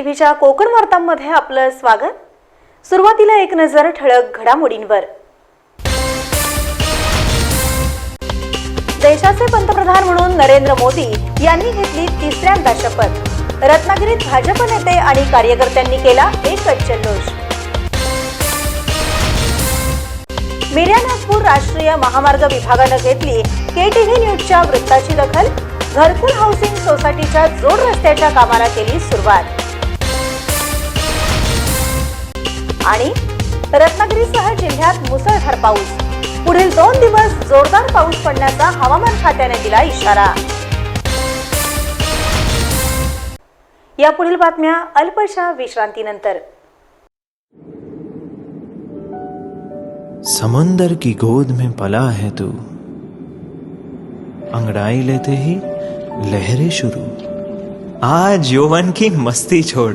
टीव्हीच्या कोकण वार्तांमध्ये आपलं स्वागत. सुरुवातीला एक नजर ठळक घडामोडींवर. देशाचे पंतप्रधान म्हणून नरेंद्र मोदी यांनी घेतली तिसऱ्यांदा शपथ. रत्नागिरीत भाजप नेते आणि कार्यकर्त्यांनी केला एकच जल्लोष. मीडिया नागपूर राष्ट्रीय महामार्ग विभागानं घेतली के टी व्ही न्यूजच्या वृत्ताची दखल. घरकुल हाऊसिंग सोसायटीच्या जोड रस्त्याच्या कामाला केली सुरुवात. आणि रत्नागिरीसह जिल्ह्यात मुसळधार पाऊस. पुढील दोन दिवस जोरदार पाऊस पडण्याचा हवामान खात्याने दिला इशारा. या पुढील बातम्या अल्पशा विश्रांतीनंतर. समुंदर की गोद में पला है तू. अंगड़ाई लेते ही लहरें शुरू. आज यौवन की मस्ती छोड़.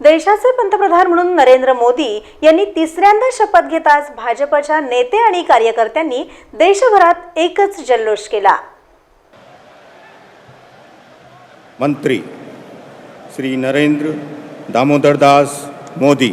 देशाचे पंतप्रधान म्हणून नरेंद्र मोदी यांनी तिसऱ्यांदा शपथ घेताच भाजपच्या नेते आणि कार्यकर्त्यांनी देशभरात एकच जल्लोष केला. मंत्री श्री नरेंद्र दामोदरदास मोदी.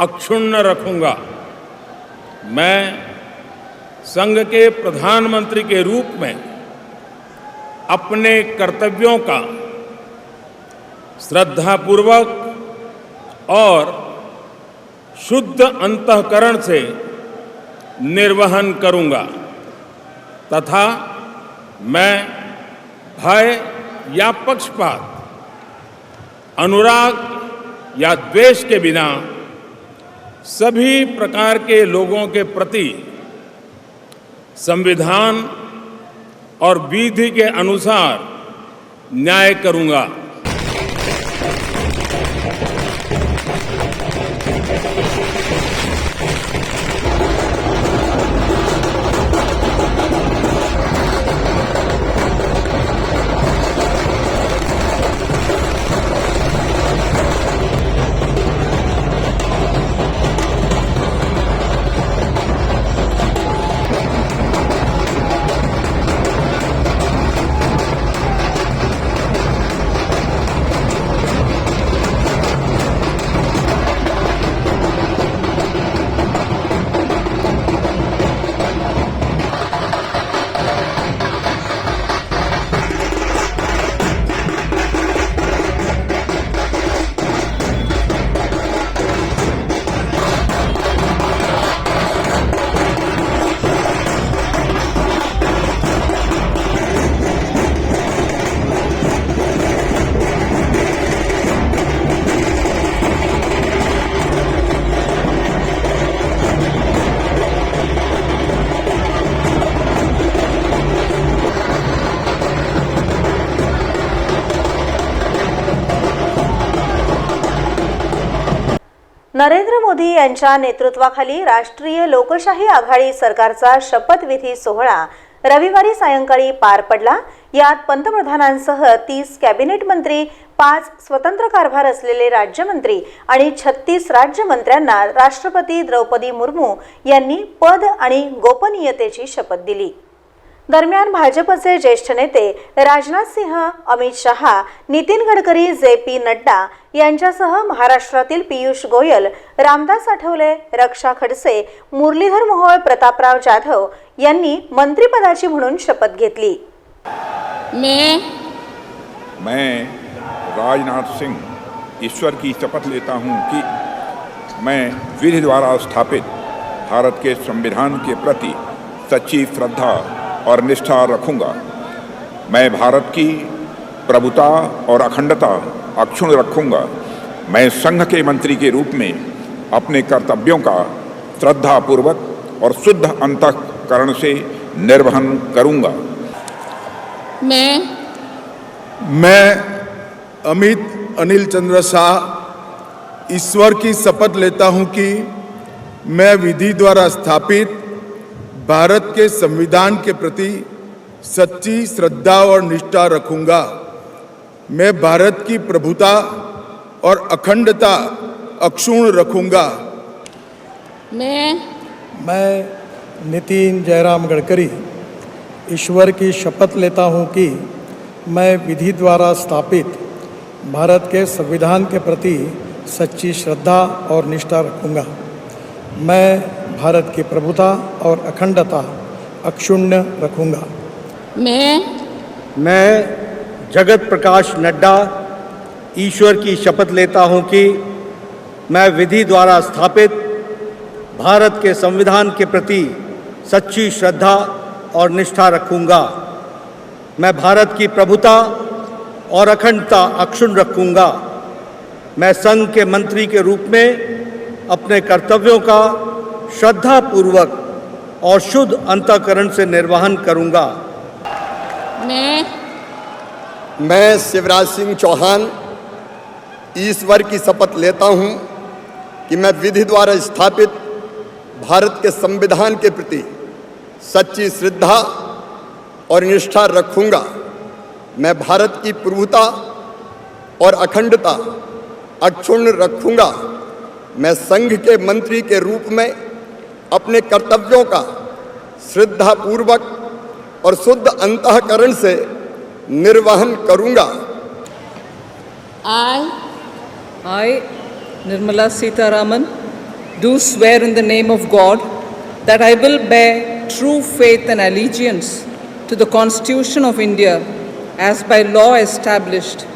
अक्षुण्ण रखूँगा। मैं संघ के प्रधानमंत्री के रूप में अपने कर्तव्यों का श्रद्धापूर्वक और शुद्ध अंतकरण से निर्वहन करूँगा तथा मैं भय या पक्षपात, अनुराग या द्वेष के बिना सभी प्रकार के लोगों के प्रति संविधान और विधि के अनुसार न्याय करूंगा। मोदी यांच्या नेतृत्वाखाली राष्ट्रीय लोकशाही आघाडी सरकारचा शपथविधी सोहळा रविवारी सायंकाळी पार पडला. यात पंतप्रधानांसह तीस कॅबिनेट मंत्री पाच स्वतंत्र कारभार असलेले राज्यमंत्री आणि छत्तीस राज्यमंत्र्यांना राष्ट्रपती द्रौपदी मुर्मू यांनी पद आणि गोपनीयतेची शपथ दिली. दरम्यान भाजपचे ज्येष्ठ नेते राजनाथ सिंह अमित शहा नितीन गडकरी जे पी नड्डा यांच्यासह महाराष्ट्रातील पियुष गोयल रामदास आठवले रक्षा खडसे मुरलीधर मोहोळ प्रतापराव जाधव यांनी मंत्रिपदाची म्हणून शपथ घेतली. मैं मैं राजनाथ सिंह ईश्वर की शपथ लेता हूं कि मैं विधि द्वारा स्थापित भारत के संविधान के प्रति सच्ची श्रद्धा और निष्ठा रखूँगा। मैं भारत की प्रभुता और अखंडता अक्षुण रखूँगा। मैं संघ के मंत्री के रूप में अपने कर्तव्यों का श्रद्धापूर्वक और शुद्ध अंतकरण से निर्वहन करूँगा। मैं मैं अमित अनिल चंद्र शाह ईश्वर की शपथ लेता हूँ कि मैं विधि द्वारा स्थापित भारत के संविधान के प्रति सच्ची श्रद्धा और निष्ठा रखूँगा। मैं भारत की प्रभुता और अखंडता अक्षुण्ण रखूँगा। मैं मैं नितिन जयराम गडकरी ईश्वर की शपथ लेता हूँ कि मैं विधि द्वारा स्थापित भारत के संविधान के प्रति सच्ची श्रद्धा और निष्ठा रखूँगा। मैं भारत की प्रभुता और अखंडता अक्षुण्य रखूँगा। मैं मैं जगत प्रकाश नड्डा ईश्वर की शपथ लेता हूँ कि मैं विधि द्वारा स्थापित भारत के संविधान के प्रति सच्ची श्रद्धा और निष्ठा रखूँगा। मैं भारत की प्रभुता और अखंडता अक्षुण रखूँगा। मैं संघ के मंत्री के रूप में अपने कर्तव्यों का श्रद्धापूर्वक और शुद्ध अंतकरण से निर्वहन करूँगा। मैं मैं शिवराज सिंह चौहान ईश्वर की शपथ लेता हूँ कि मैं विधि द्वारा स्थापित भारत के संविधान के प्रति सच्ची श्रद्धा और निष्ठा रखूँगा। मैं भारत की प्रभुता और अखंडता अक्षुण्ण रखूँगा। मैं संघ के मंत्री के रूप में अपने कर्तव्यों का श्रद्धा पूर्वक और शुद्ध अंतकरण से निर्वहन करूँगा। I I Nirmala Sitharaman do swear in the name of God that I will bear true faith and allegiance to the Constitution of India as by law established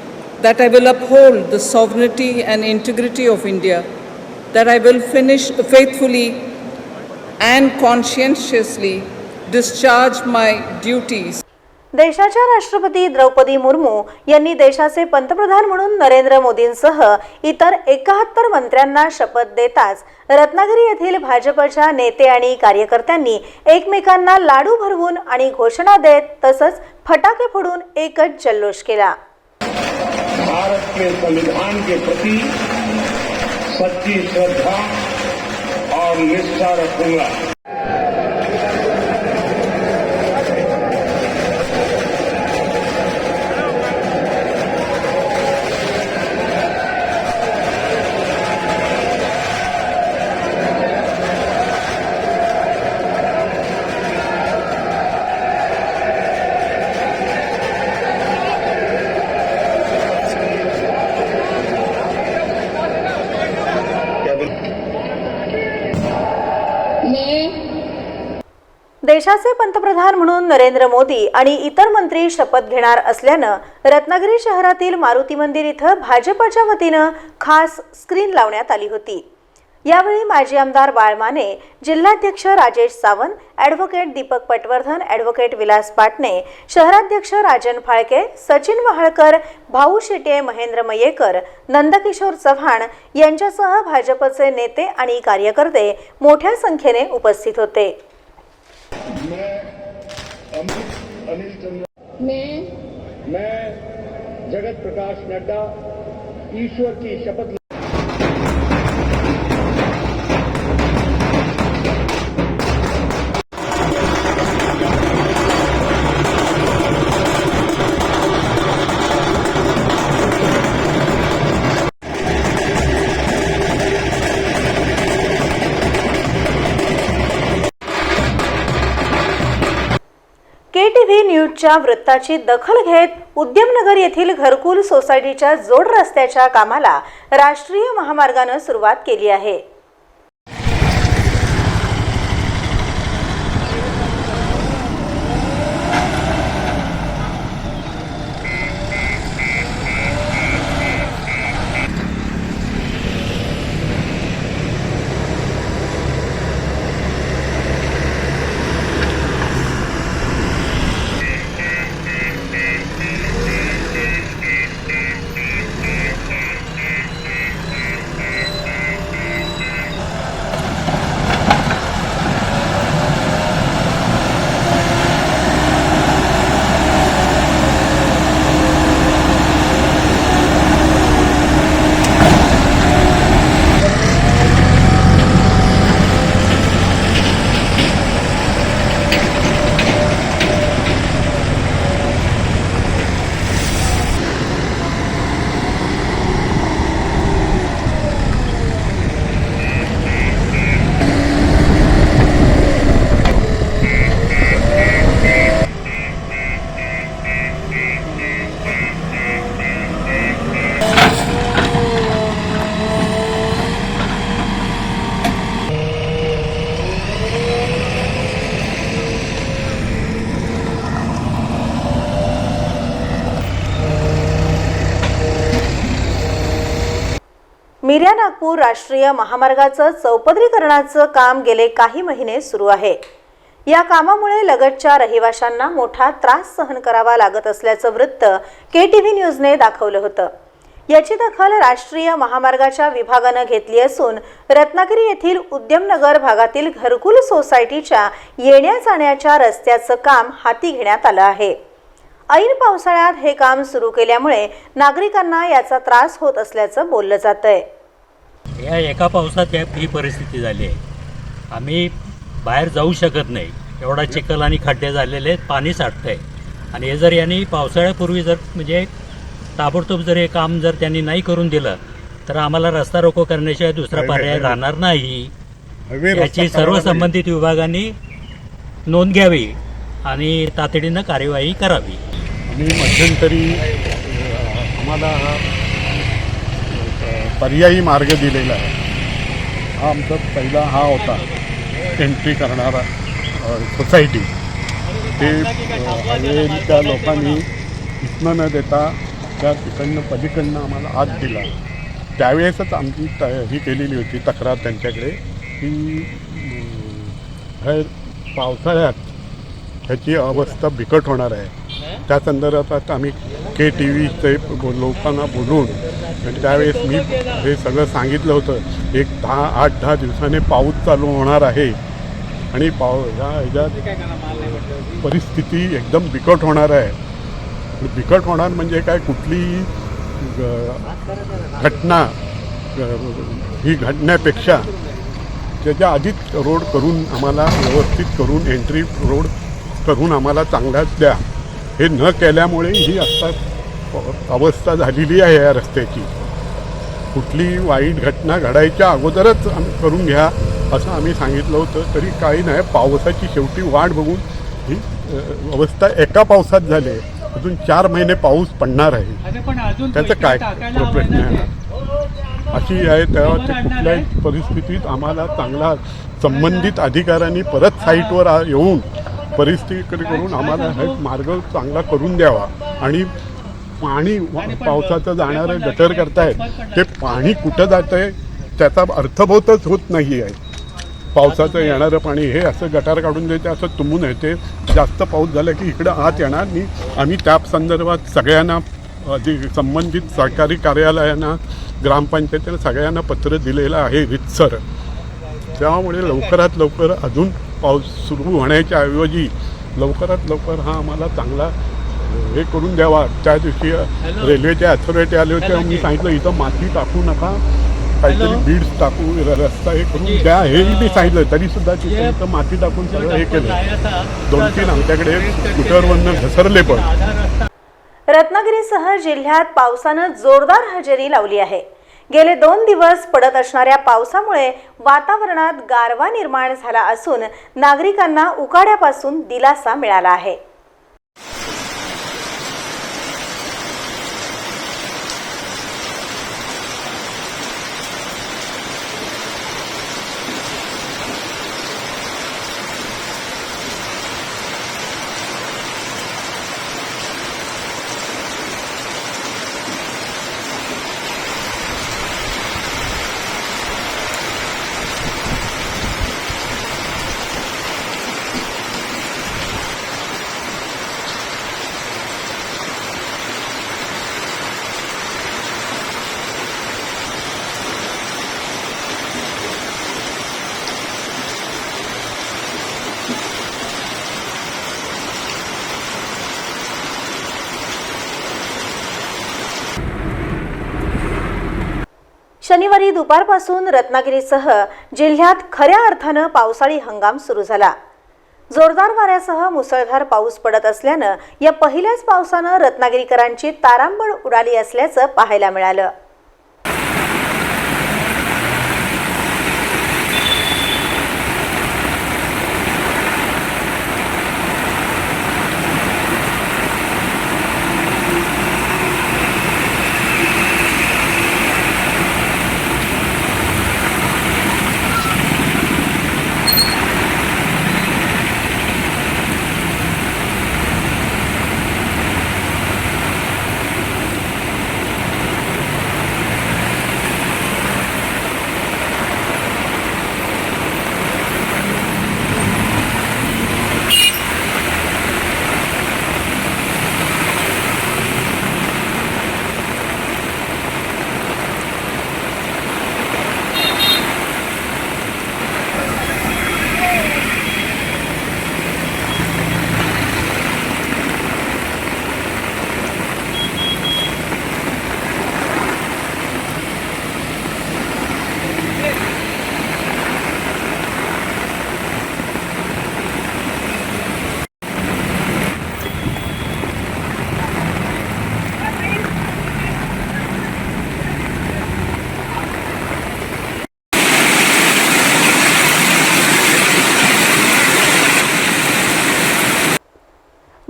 that I will uphold the sovereignty and integrity of India that I will finish faithfully and conscientiously discharge my duties. देशाच्या राष्ट्रपती द्रौपदी मुर्मू यांनी देशाचे पंतप्रधान म्हणून नरेंद्र मोदींसह इतर एकाहत्तर मंत्र्यांना शपथ देताच रत्नागिरी येथील भाजपच्या नेते आणि कार्यकर्त्यांनी एकमेकांना लाडू भरवून आणि घोषणा देत तसंच फटाके फोडून एकच जल्लोष केला. भारत के संविधान के प्रति सच्ची श्रद्धा yesara kullar. नरेंद्र मोदी आणि इतर मंत्री शपथ घेणार असल्यानं रत्नागिरी शहरातील मारुती मंदिर इथं भाजपच्या वतीनं खास स्क्रीन लावण्यात आली होती. यावेळी माजी आमदार बाळमाने जिल्हाध्यक्ष राजेश सावंत ॲडव्होकेट दीपक पटवर्धन ॲडव्होकेट विलास पाटणे शहराध्यक्ष राजन फाळके सचिन वहाळकर भाऊ शेटे महेंद्र मयेकर नंदकिशोर चव्हाण यांच्यासह भाजपचे नेते आणि कार्यकर्ते मोठ्या संख्येने उपस्थित होते. मैं मैं जगत प्रकाश नड्डा ईश्वर की शपथ न्यूजच्या वृत्ताची दखल घेत उद्यमनगर येथील घरकुल सोसायटीच्या जोड रस्त्याच्या कामाला राष्ट्रीय महामार्गानं सुरुवात केली आहे. मिर्या नागपूर राष्ट्रीय महामार्गाचं चौपदरीकरणाचं काम गेले काही महिने सुरू आहे. या कामामुळे लगतच्या रहिवाशांना मोठा त्रास सहन करावा लागत असल्याचं वृत्त के टी व्ही न्यूजने दाखवलं होतं. याची दखल राष्ट्रीय महामार्गाच्या विभागानं घेतली असून रत्नागिरी येथील उद्यमनगर भागातील घरकुल सोसायटीच्या येण्या जाण्याच्या रस्त्याचं काम हाती घेण्यात आलं आहे. ऐन पावसाळ्यात हे काम सुरू केल्यामुळे नागरिकांना याचा त्रास होत असल्याचं बोललं जात आहे या एका पावसात या ही परिस्थिती झाली आहे. आम्ही बाहेर जाऊ शकत नाही. एवढा चिखल आणि खड्डे झालेले आहेत पाणी साठतं आहे आणि हे जर यांनी पावसाळ्यापूर्वी जर म्हणजे ताबडतोब जर हे काम जर त्यांनी नाही करून दिलं तर आम्हाला रस्ता रोको करण्याशिवाय दुसरा पर्याय राहणार नाही. याची सर्व संबंधित विभागांनी नोंद घ्यावी आणि तातडीनं कार्यवाही करावी. आणि मध्यंतरी आम्हाला हा पर्यायी मार्ग दिलेला आहे. हा आमचा पहिला हा होता एंट्री करणारा सोसायटी ते त्या लोकांनी इथनं न देता त्या तिकडनं पलीकडनं आम्हाला आत दिला. त्यावेळेसच आमची त ही केलेली होती तक्रार त्यांच्याकडे की अ, हे पावसाळ्यात ह्याची अवस्था बिकट होणार आहे. त्या संदर्भात आम्ही के टी व्हीचे लोकांना बोलून आणि त्यावेळेस मी हे सगळं सांगितलं होतं. एक दहा आठ दहा दिवसाने पाऊस चालू होणार आहे. आणि पाव ह्या ह्याच्यात परिस्थिती एकदम बिकट होणार आहे. बिकट होणार म्हणजे काय? कुठली घटना ही घडण्यापेक्षा त्याच्या आधीच रोड करून आम्हाला व्यवस्थित करून एंट्री रोड करून आम्हाला चांगलाच द्या. हे न केल्यामुळे ही आता अवस्था झालेली आहे या रस्त्याची. कुठली वाईट घटना घडायच्या अगोदरच आम्ही करून घ्या असं आम्ही सांगितलं होतं. तरी काही नाही पावसाची शेवटी वाट बघून ही अवस्था एका पावसात झाली आहे. अजून चार महिने पाऊस पडणार आहे. त्याचं काय प्रश्न आहे? अशी आहे तेव्हा कुठल्याही परिस्थितीत आम्हाला चांगला संबंधित अधिकाऱ्यांनी परत साईटवर येऊन परिस्थितीकडे करून आम्हाला हा मार्ग चांगला करून द्यावा. आणि पाणी पावसाचं जाणारं गटर करतायत. ते पाणी कुठं जातं आहे त्याचा अर्थबोधच होत नाही आहे. पावसाचं येणारं पाणी हे असं गटार काढून द्यायचं असं तुंबून येते. जास्त पाऊस झाला की इकडं आत येणार नाही. आम्ही त्या संदर्भात सगळ्यांना जे संबंधित सरकारी कार्यालयांना ग्रामपंचायतीला सगळ्यांना पत्र दिलेलं आहे रितसर. त्यामुळे लवकरात लवकर अजून पाऊस सुरू होण्याच्या ऐवजी लवकरात लवकर हा आम्हाला चांगला हे करून द्यावा. त्या दिवशी अ, रेल्वेचे अथॉरिटी आले होते. मी सांगितलं इथं माती टाकू नका. काहीतरी बीड्स टाकू र- रस्ता हे करून द्या. हेही मी सांगितलं. तरी सुद्धा तिथं इथं माती टाकून सगळं हे केलं. दोन तीन आमच्याकडे स्कूटरवरनं घसरले पण. रत्नागिरीसह जिल्ह्यात पावसानं जोरदार हजेरी लावली आहे. गेले दोन दिवस पडत असणाऱ्या पावसामुळे वातावरणात गारवा निर्माण झाला असून नागरिकांना उकाड्यापासून दिलासा मिळाला आहे. शनिवारी दुपारपासून रत्नागिरीसह जिल्ह्यात खऱ्या अर्थानं पावसाळी हंगाम सुरू झाला. जोरदार वाऱ्यासह मुसळधार पाऊस पडत असल्यानं या पहिल्याच पावसानं रत्नागिरीकरांची तारांबळ उडाली असल्याचं पाहायला मिळालं.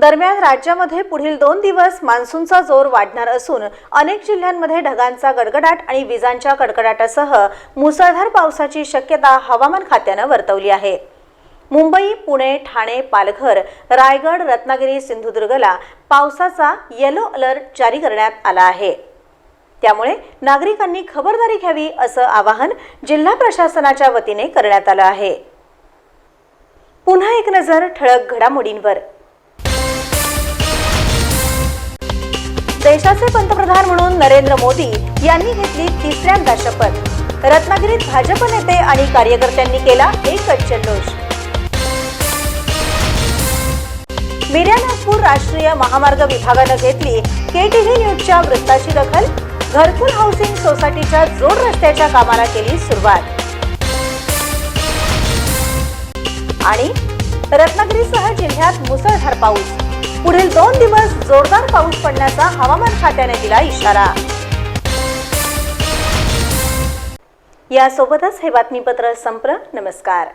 दरम्यान राज्यामध्ये पुढील दोन दिवस मान्सूनचा जोर वाढणार असून अनेक जिल्ह्यांमध्ये ढगांचा गडगडाट आणि विजांच्या कडकडाटासह मुसळधार पावसाची शक्यता हवामान खात्यानं वर्तवली आहे. मुंबई पुणे ठाणे पालघर रायगड रत्नागिरी सिंधुदुर्गला पावसाचा येलो अलर्ट जारी करण्यात आला आहे. त्यामुळे नागरिकांनी खबरदारी घ्यावी असं आवाहन जिल्हा प्रशासनाच्या वतीने करण्यात आलं आहे. पुन्हा एक नजर ठळक घडामोडींवर. देशाचे पंतप्रधान म्हणून नरेंद्र मोदी यांनी घेतली तिसऱ्यांदा शपथ रत्नागिरीत भाजप नेते आणि कार्यकर्त्यांनी केला एकच जल्लोष. मीडिया नागपूर राष्ट्रीय महामार्ग विभागानं घेतली केटीव्ही न्यूजच्या वृत्ताची दखल. घरकुल हाऊसिंग सोसायटीच्या जोड रस्त्याच्या कामाला केली सुरुवात. आणि रत्नागिरीसह जिल्ह्यात मुसळधार पाऊस. पुढील दोन दिवस जोरदार पाऊस पडण्याचा हवामान खात्याने दिला इशारा. यासोबतच हे बातमीपत्र संपलं. नमस्कार.